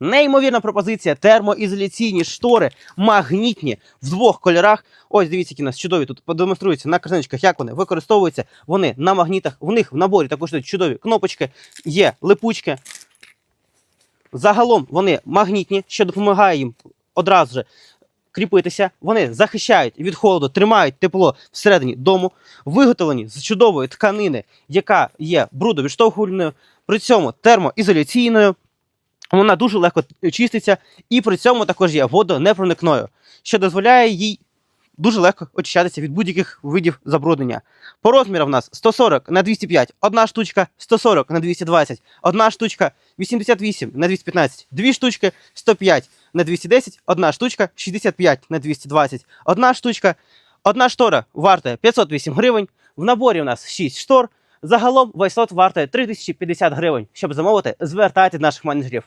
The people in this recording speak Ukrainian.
Неймовірна пропозиція, термоізоляційні штори, магнітні в двох кольорах. Ось дивіться, які у нас чудові тут продемонструються на картиночках, як вони використовуються. Вони на магнітах. В них в наборі також йдуть чудові кнопочки, є липучки. Загалом вони магнітні, що допомагає їм одразу же кріпитися. Вони захищають від холоду, тримають тепло всередині дому, виготовлені з чудової тканини, яка є брудовідштовхувальною, при цьому термоізоляційною. Вона дуже легко чиститься і при цьому також є водонепроникною, що дозволяє їй дуже легко очищатися від будь-яких видів забруднення. По розмірам в нас 140 на 205 одна штучка, 140 на 220 одна штучка, 88 на 215 дві штучки, 105 на 210 одна штучка, 65 на 220 одна штучка. Одна штора вартує 508 гривень. В наборі у нас 6 штор. Загалом весь лот вартує 3050 гривень. Щоб замовити, звертайте наших менеджерів.